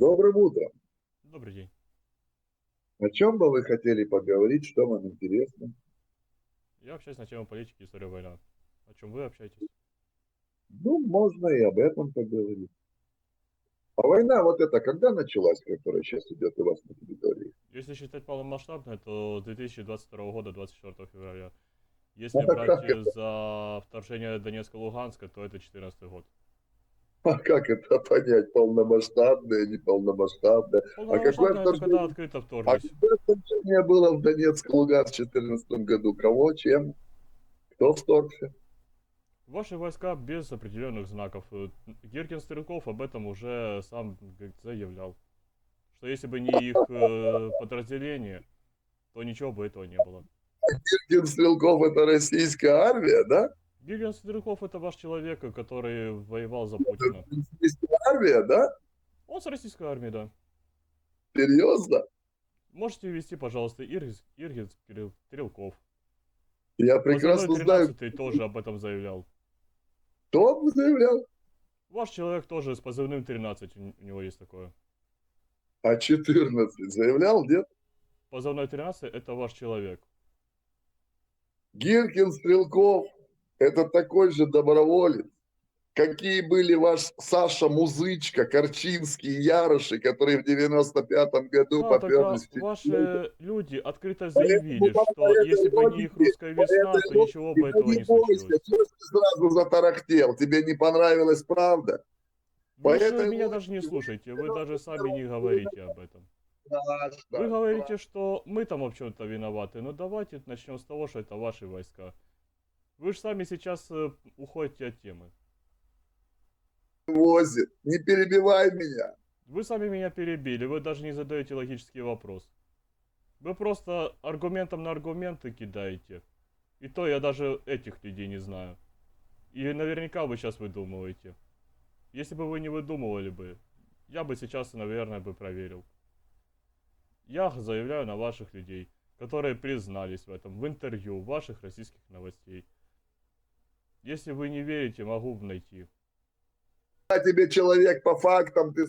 добрым утром. Добрый день. О чем бы вы хотели поговорить, что вам интересно? Я общаюсь на тему политики и истории войны. О чем вы общаетесь? Ну, можно и об этом поговорить. А война вот эта когда началась, которая сейчас идет у вас на территории? Если считать полномасштабной, то с 2022 года, 24 февраля. Если Ну, так брать как э, за вторжение Донецка-Луганска, то это 14 год. А как это понять? Полномасштабное, неполномасштабное? Полномасштабное это вторжение? когда открыто А какое вторжение было в Донецк, Луганск в 2014 году? Кого, чем? Кто вторгся? Ваши войска без определенных знаков. Э, Гиркин Стрелков об этом уже сам заявлял. Что если бы не их э, подразделение, то ничего бы этого не было. Гиркин Стрелков это российская армия, да? Гиркин Стрелков это ваш человек, который воевал за Путина. Российская армия, да? Он с российской армией, да. Серьезно? Можете ввести, пожалуйста, Иргис Кирилл- Стрелков. Я прекрасно знаю, 13 тоже об этом заявлял. кто заявлял. Ваш человек тоже с позывным 13, у н- у него есть такое. А 14 заявлял, нет? Позывной 13 это ваш человек. Гиркин Стрелков – это такой же доброволец, какие были ваш Саша Музычка, Корчинский, Яроши, которые в 95-м году Да, поперлись. ваши люди открыто Поэтому заявили, по что если бы не их русская весна, то ничего бы этого ну не бойся, случилось. ж ты сразу затарахтел? Тебе не понравилась правда? Вы же этой меня даже не вы слушаете, вы даже сами не говорите об этом. Вы говорите, что мы там в чем-то виноваты, но давайте начнем с того, что это ваши войска. Вы же сами сейчас э, уходите от темы. возит. Не перебивай меня. Вы сами меня перебили, вы даже не задаете логический вопрос. Вы просто аргументом на аргументы кидаете. И то я даже этих людей не знаю. И наверняка вы сейчас выдумываете. Если бы вы не выдумывали бы, я бы сейчас, наверное, бы проверил. Я заявляю на ваших людей, которые признались в этом в интервью ваших российских новостей. Если вы не верите, могу найти. Я тебе человек по фактам, ты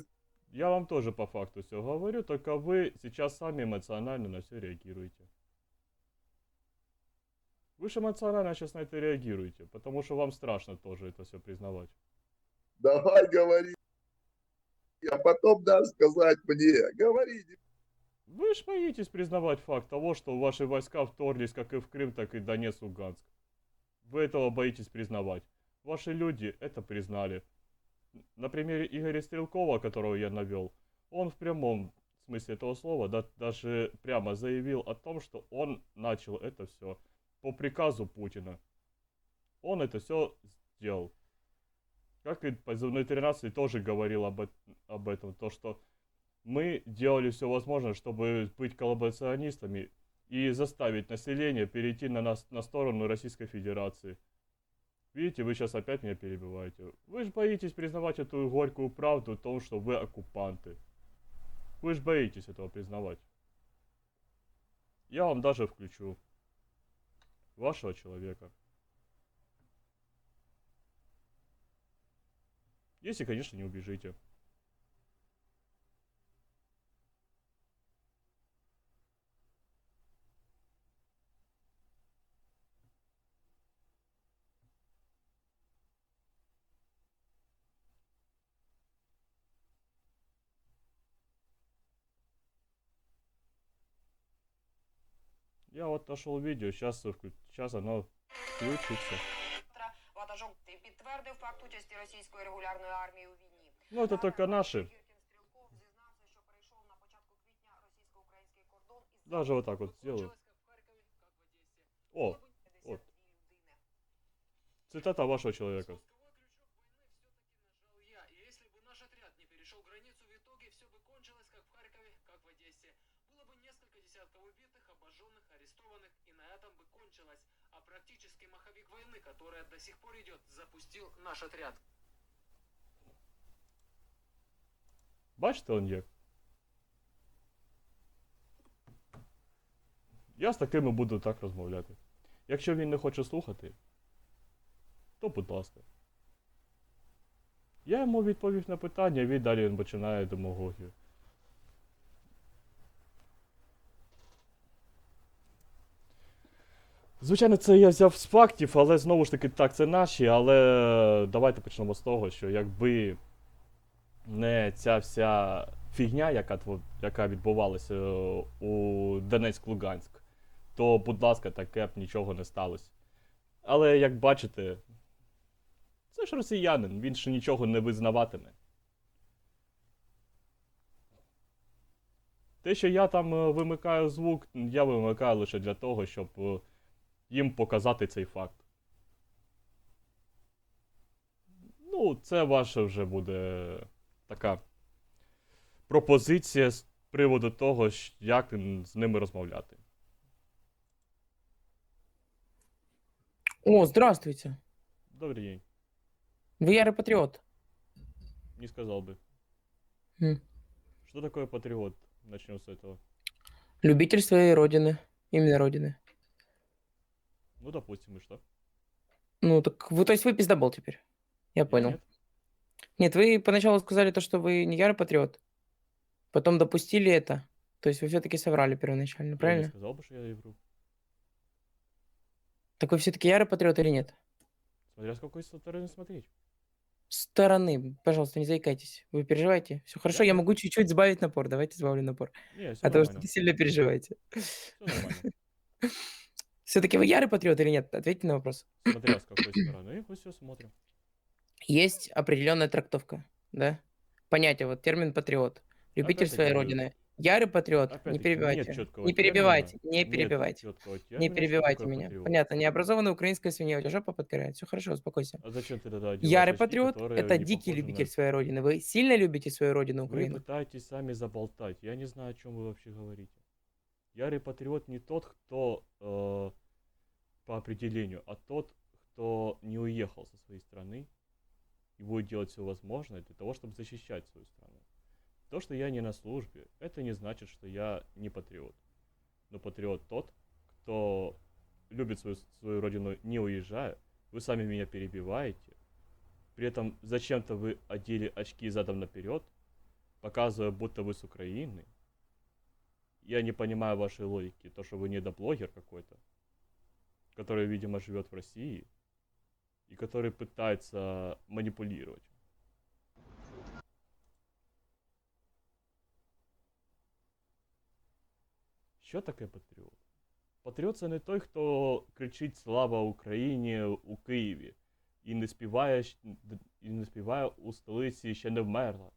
Я вам тоже по факту все говорю, только вы сейчас сами эмоционально на все реагируете. Вы же эмоционально сейчас на это реагируете, потому что вам страшно тоже это все признавать. давай говори. А потом дашь сказать мне. Говори. Вы же боитесь признавать факт того, что ваши войска вторглись как и в Крым, так и в Донецк, Луганск. Вы этого боитесь признавать. Ваши люди это признали. На примере Игоря Стрелкова, которого я навел, он в прямом смысле этого слова да, даже прямо заявил о том, что он начал это все по приказу Путина. Он это все сделал. Как и позывной 13 тоже говорил об, об этом, то что мы делали все возможное, чтобы быть коллаборационистами и заставить население перейти на, нас, на сторону Российской Федерации. Видите, вы сейчас опять меня перебиваете. Вы же боитесь признавать эту горькую правду о том, что вы оккупанты. Вы же боитесь этого признавать. Я вам даже включу вашего человека. Если, конечно, не убежите. Я вот нашел видео, сейчас, сейчас оно включится. Завтра ватажок підтвердив факт участі російської регулярної армії у війні. Ну, это только наши. Гіркін Стрілков зізнався, що перейшов на початку квітня російсько-український кордон із Даже вот так вот сделаю. О, вот. людини. цитата вашего человека. Перешел границу, в итоге все бы кончилось как в Харькове, как в Одессе. Было бы несколько десятков убитых, обожженных, арестованных, и на этом бы кончилось. А практически маховик войны, которая до сих пор идет, запустил наш отряд. Бачите, он як? Я з такими буду так розмовляти. Якщо він не хоче слухати, то будь ласка. Я йому відповів на питання, він далі він починає демогогію. Звичайно, це я взяв з фактів, але знову ж таки, так, це наші. Але давайте почнемо з того, що якби не ця вся фігня, яка яка відбувалася е, у Донецьк-Луганськ, то, будь ласка, таке б нічого не сталося. Але як бачите це ж росіянин, він ще нічого не визнаватиме. Те, що я там е, вимикаю звук, я вимикаю лише для того, щоб е, їм показати цей факт. Ну, це ваша вже буде така пропозиція з приводу того, як з ними розмовляти. О, здравствуйте. Добрий день. Вы ярый патриот. Не сказал бы. М. Что такое патриот? Начнем с этого. Любитель своей родины. Именно родины. Ну, допустим, и что? Ну, так вы, то есть вы пиздобол теперь? Я понял. нет. Нет, вы поначалу сказали то, что вы не ярый патриот. Потом допустили это. То есть вы все-таки соврали первоначально, Я не правильно? сказал бы, что я вру. Так вы все-таки ярый патриот или нет? Смотря с какой стороны смотреть. Стороны, пожалуйста, не заикайтесь. Вы переживаете? Все хорошо, Я я могу чуть-чуть сбавить напор. Давайте сбавлю напор. Не, А то вы нормально. что-то сильно переживаете. Все-таки вы ярый патриот или нет? Ответьте на вопрос. Смотря с какой стороны, мы все смотрим. Есть определенная трактовка, да? Понятие, вот термин патриот. Любитель Опять-таки, своей родины. Ярый патриот. Не перебивайте. Не перебивайте. Не перебивайте. Не перебивайте меня. патриот. Понятно, необразованная украинская свинья, у тебя жопа подгорает. Все хорошо, успокойся. А зачем ты тогда Ярый патриот это дикий похожи на- любитель своей родины. Вы сильно любите свою родину, Вы Украину? пытаетесь сами заболтать. Я не знаю, о чем вы вообще говорите. Ярый патриот не тот, кто э, по определению, а тот, кто не уехал со своей страны и будет делать все возможное для того, чтобы защищать свою страну. То, что я не на службе, это не значит, что я не патриот. Но патриот тот, кто любит свою, свою родину не уезжая. Вы сами меня перебиваете. При этом зачем-то вы одели очки задом наперед, показывая, будто вы с Украины. Я не понимаю вашей логики. То, что вы недоблогер какой-то, который, видимо, живет в России, и который пытается манипулировать. Що таке патріот? Патріот це не той, хто кричить Слава Україні у Києві і не співає, і не співає у столиці ще не вмерла,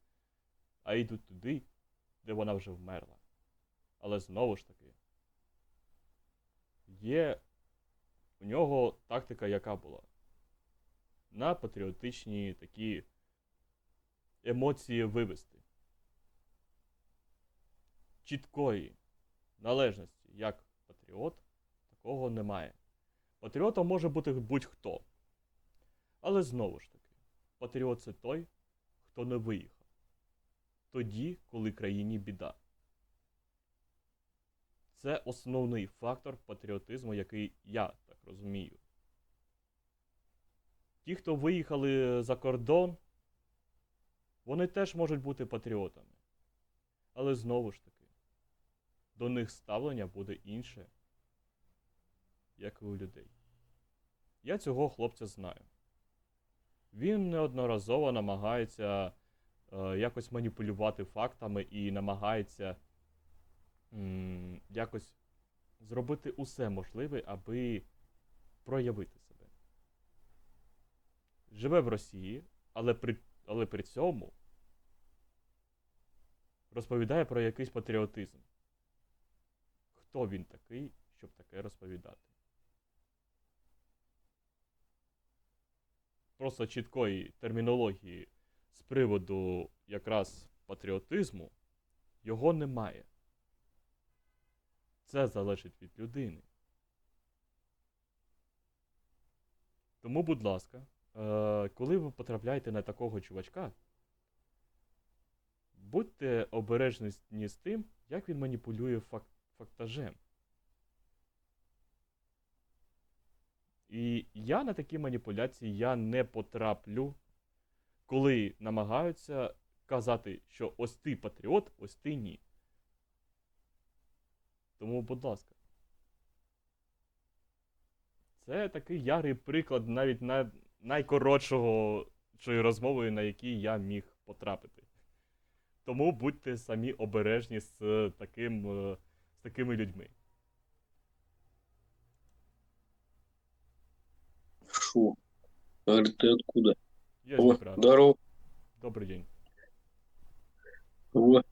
а йдуть туди, де вона вже вмерла. Але знову ж таки, є у нього тактика, яка була. На патріотичні такі емоції вивести. Чіткої належності як патріот, такого немає. Патріотом може бути будь-хто. Але знову ж таки, патріот це той, хто не виїхав. Тоді, коли країні біда. Це основний фактор патріотизму, який я так розумію. Ті, хто виїхали за кордон, вони теж можуть бути патріотами. Але знову ж таки, до них ставлення буде інше, як і у людей. Я цього хлопця знаю. Він неодноразово намагається е, якось маніпулювати фактами і намагається м, якось зробити усе можливе, аби проявити себе. Живе в Росії, але при, але при цьому розповідає про якийсь патріотизм. Хто він такий, щоб таке розповідати? Просто чіткої термінології з приводу якраз патріотизму його немає. Це залежить від людини. Тому, будь ласка, е, коли ви потрапляєте на такого чувачка, будьте обережні з тим, як він маніпулює фак- фактажем. І я на такі маніпуляції я не потраплю, коли намагаються казати, що ось ти патріот, ось ти ні. Тому, будь ласка. Це такий ярий приклад навіть на найкоротшого розмови, на якій я міг потрапити. Тому будьте самі обережні з таким, е, такими людьми. Фу. Говорит, ты откуда? Я О, здорово. Добрий день. Вот.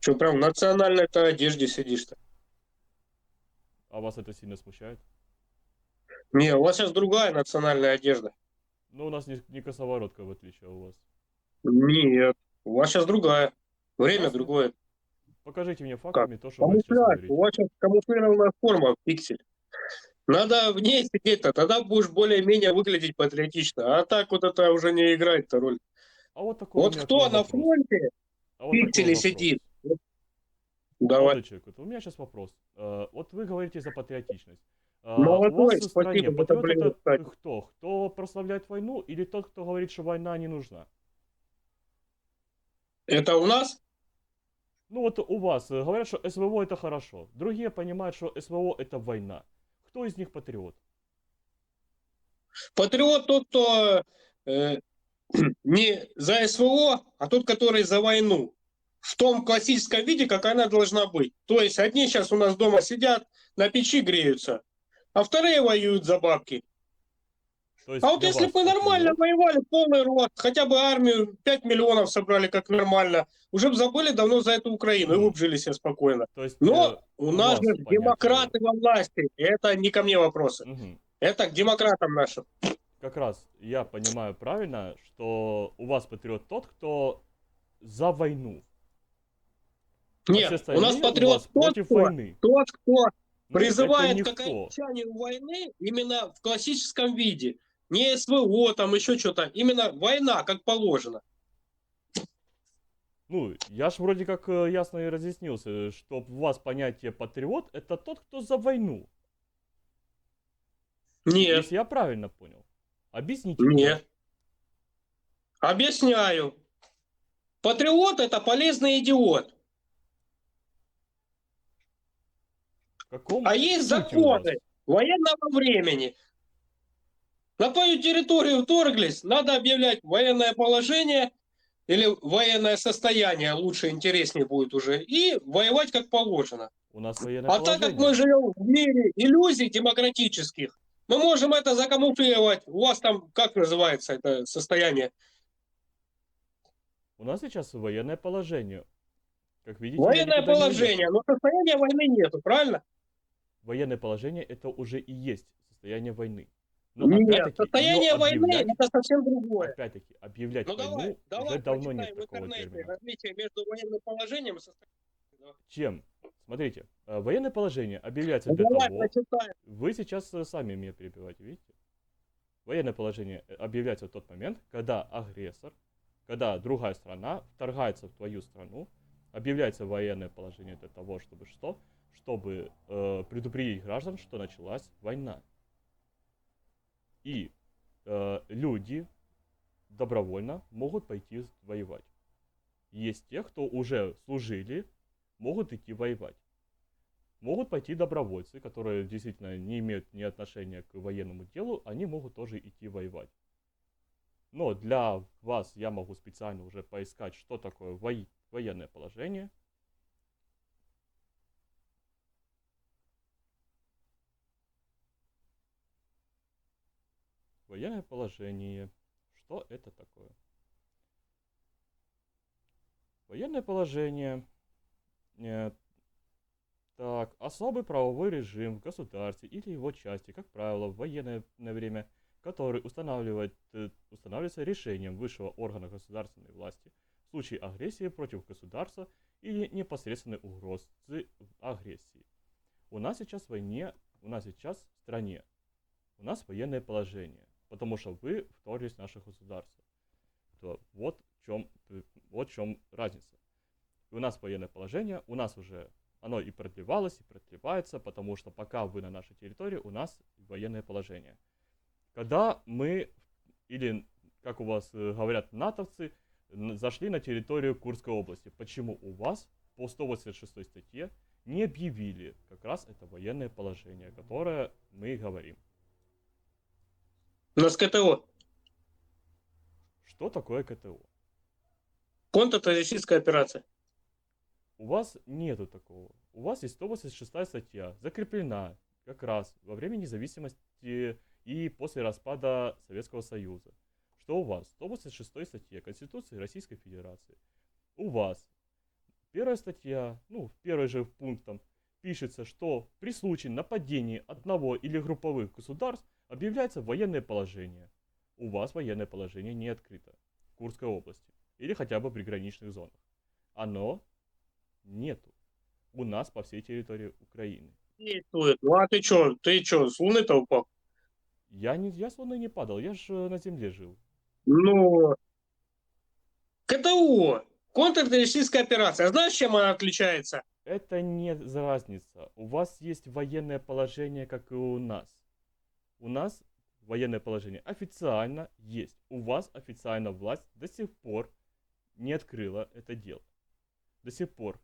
Че, прям в национальной-то одежде сидишь-то? А вас это сильно смущает? Не, у вас сейчас другая национальная одежда. Ну, у нас не, не косоворотка, в отличие у вас. Нет, у вас сейчас другая. Время Ясно. другое. Покажите мне фактами то, что вы сейчас Камуфляж. говорите. У вас сейчас камуфлированная форма, пиксель. Надо в ней сидеть-то, тогда будешь более-менее выглядеть патриотично. А так вот это уже не играет-то роль. А вот такой Вот кто на фронте, А вот вопрос. сидит. Молодой Давай. человек, вот у меня сейчас вопрос. Э, Вот вы говорите за патриотичность. А, Молодой, у вас спасибо патриот это кстати. кто? Кто прославляет войну или тот, кто говорит, что война не нужна? Это у нас? Ну вот у вас э, говорят, что СВО это хорошо. Другие понимают, что СВО это война. Кто из них патриот? Патриот тот, кто э, не за СВО, а тот, который за войну. В том классическом виде, как она должна быть. То есть одни сейчас у нас дома сидят, на печи греются, а вторые воюют за бабки. То есть А вот если бы нормально патриот- воевали, полный рот, хотя бы армию 5 миллионов собрали как нормально, уже бы забыли давно за эту Украину и Мгм. вы бы жили себе спокойно. То есть, Но э, у у нас же демократы во власти. И Это не ко мне вопросы. мгм. Это к демократам нашим. как раз я понимаю правильно, что у вас патриот тот, кто за войну. а Нет, у остальные нас у патриот вас тот, кто, войны. тот, кто Ну, призывает к окончанию войны именно в классическом виде. Не СВО, там еще что-то. Именно война, как положено. Ну, я ж вроде как э, ясно и разъяснился, что у вас понятие патриот это тот, кто за войну. Нет, Если я правильно понял. Объясните. мне. нет. Объясняю. Патриот это полезный идиот. В каком А есть законы военного времени. На твою территорию вторглись, надо объявлять военное положение или военное состояние, лучше, интереснее будет уже, и воевать как положено. У нас военное А так как положение. мы живем в мире иллюзий демократических, мы можем это закамуфлировать. У вас там, как называется это состояние? У нас сейчас военное положение. Как видите, Военное положение, но состояния войны нету, правильно? Военное положение это уже и есть состояние войны. Но Нет, опять-таки, состояние войны это совсем другое. Опять-таки, объявлять Ну войну давай, давай уже давно нет такого термина. различие между военным положением и состоянием. Чем? Смотрите, э, военное положение объявляется Ну, для давай того, прочитаем. Вы сейчас э, сами меня перебиваете, видите? Военное положение э, объявляется в тот момент, когда агрессор, когда другая страна вторгается в твою страну, объявляется военное положение для того, чтобы что? Чтобы э, предупредить граждан, что началась война. И э, люди добровольно могут пойти воевать. Есть те, кто уже служили, могут идти воевать. Могут пойти добровольцы, которые действительно не имеют ни отношения к военному делу, они могут тоже идти воевать. Но для вас я могу специально уже поискать, что такое военное положение. Военное положение. Что это такое? Военное положение. Нет. Так, особый правовой режим в государстве или его части, как правило, в военное время, который устанавливает, э, устанавливается решением высшего органа государственной власти в случае агрессии против государства или непосредственной угрозы агрессии. У нас сейчас в войне, у нас сейчас в стране, у нас военное положение, потому что вы вторглись в наше государство. То вот в чем, вот в чем разница. И у нас военное положение, у нас уже оно и продлевалось, и продлевается, потому что пока вы на нашей территории, у нас военное положение. Когда мы, или, как у вас э, говорят натовцы, зашли на территорию Курской области, почему у вас по 186 статье не объявили как раз это военное положение, которое мы говорим? У нас КТО. Что такое КТО? Контртеррористическая операция. У вас нету такого. У вас есть 186 статья, закреплена как раз во время независимости и после распада Советского Союза. Что у вас? 186 статья Конституции Российской Федерации. У вас первая статья, ну, первый же пунктом пишется, что при случае нападения одного или групповых государств объявляется военное положение. У вас военное положение не открыто в Курской области или хотя бы в приграничных зонах. Оно нету у нас по всей территории Украины. Действует. Ну а ты чё, ты чё, с луны-то упал? Я, не, я с луны не падал, я же на земле жил. Ну, КТО. Контртеррористическая операция. Знаешь, чем она отличается? Это не разница. У вас есть военное положение, как и у нас. У нас военное положение официально есть. У вас официально власть до сих пор не открыла это дело. До сих пор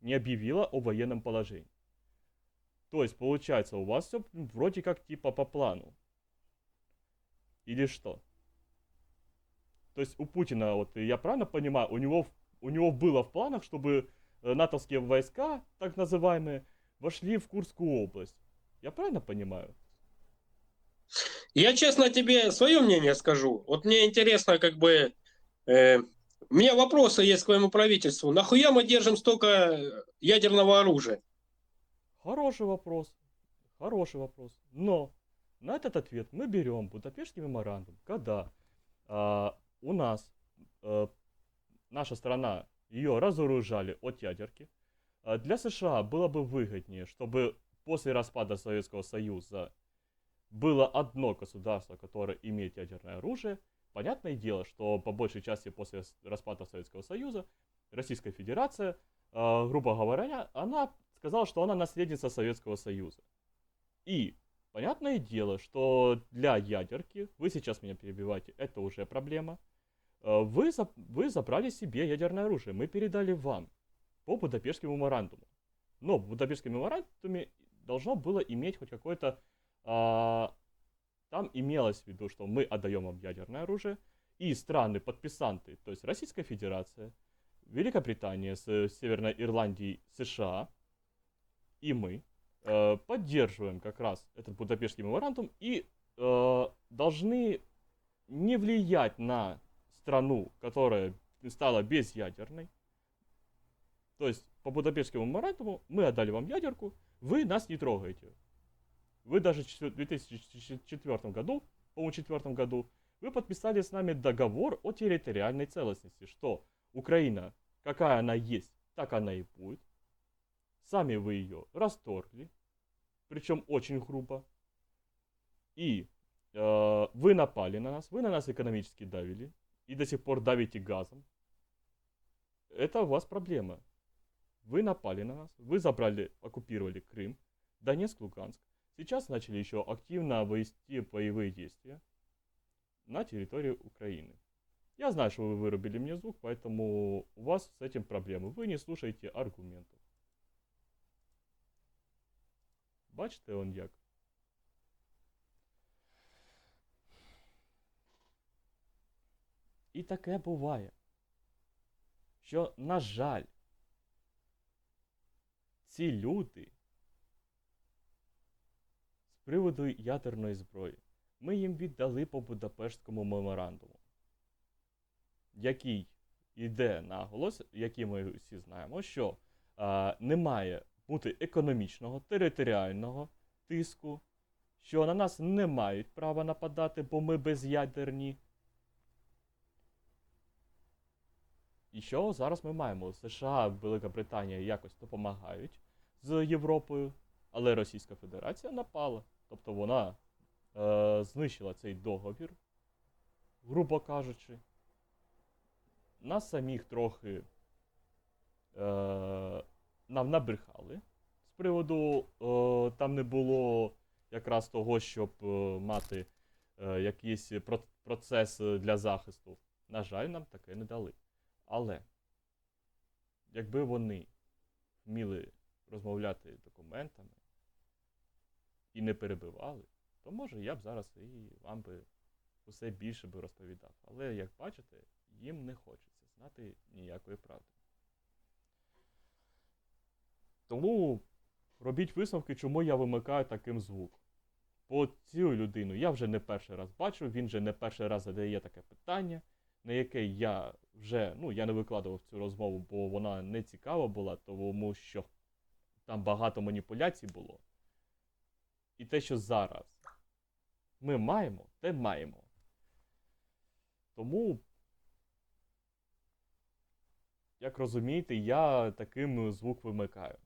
не объявила о военном положении. То есть, получается, у вас все вроде как типа по плану. Или что? То есть у Путина, вот я правильно понимаю, у него, у него было в планах, чтобы э, натовские войска, так называемые, вошли в Курскую область. Я правильно понимаю? Я честно тебе свое мнение скажу. Вот мне интересно, как бы... э, у меня вопросы есть к твоему правительству. Нахуя мы держим столько э, ядерного оружия? Хороший вопрос. Хороший вопрос. Но на этот ответ мы берем Будапештский меморандум, когда а, у нас э, наша страна ее разоружали от ядерки. А для США было бы выгоднее, чтобы после распада Советского Союза было одно государство, которое имеет ядерное оружие. Понятное дело, что по большей части после распада Советского Союза Российская Федерация, э, грубо говоря, она сказала, что она наследница Советского Союза. И понятное дело, что для ядерки, вы сейчас меня перебиваете, это уже проблема. Э, Вы, вы забрали себе ядерное оружие, мы передали вам по Будапештскому меморандуму. Но в Будапештском меморандуме должно было иметь хоть какой-то... там имелось в виду, что мы отдаем вам ядерное оружие, и страны-подписанты, то есть Российская Федерация, Великобритания с Северной Ирландией, США и мы э, поддерживаем как раз этот Будапештский меморандум и э, должны не влиять на страну, которая стала безъядерной. То есть по Будапештскому меморандуму мы отдали вам ядерку, вы нас не трогаете. Вы даже в четвер- 2004 году, по-моему, четвертом году, вы подписали с нами договор о территориальной целостности, что Украина, какая она есть, так она и будет. Сами вы ее расторгли, причем очень грубо. И э, вы напали на нас, вы на нас экономически давили, и до сих пор давите газом. Это у вас проблема. Вы напали на нас, вы забрали, оккупировали Крым, Донецк, Луганск. Сейчас начали еще активно вести боевые действия на территории Украины. Я знаю, что вы вырубили мне звук, поэтому у вас с этим проблемы. Вы не слушаете аргументов. Бачите, он як. І таке буває, що, на жаль, ці люди з приводу ядерної зброї ми їм віддали по Будапештському меморандуму, який йде наголос, який ми всі знаємо, що а, не має бути економічного, територіального тиску, що на нас не мають права нападати, бо ми безядерні. І що зараз ми маємо? США, Велика Британія якось допомагають з Європою, але Російська Федерація напала. Тобто вона е, знищила цей договір, грубо кажучи. Нас самих трохи е, нам набрехали з приводу е, там не було якраз того, щоб е, мати е, якийсь процес для захисту. На жаль, нам таке не дали. Але якби вони вміли розмовляти документами і не перебивали, то може я б зараз і вам би усе більше би розповідав. Але, як бачите, їм не хочеться знати ніякої правди. Тому робіть висновки, чому я вимикаю таким звук. Бо цю людину я вже не перший раз бачу, він вже не перший раз задає таке питання, на яке я вже ну, я не викладував цю розмову, бо вона не цікава була, тому що там багато маніпуляцій було. І те, що зараз ми маємо, те маємо. Тому, як розумієте, я таким звук вимикаю.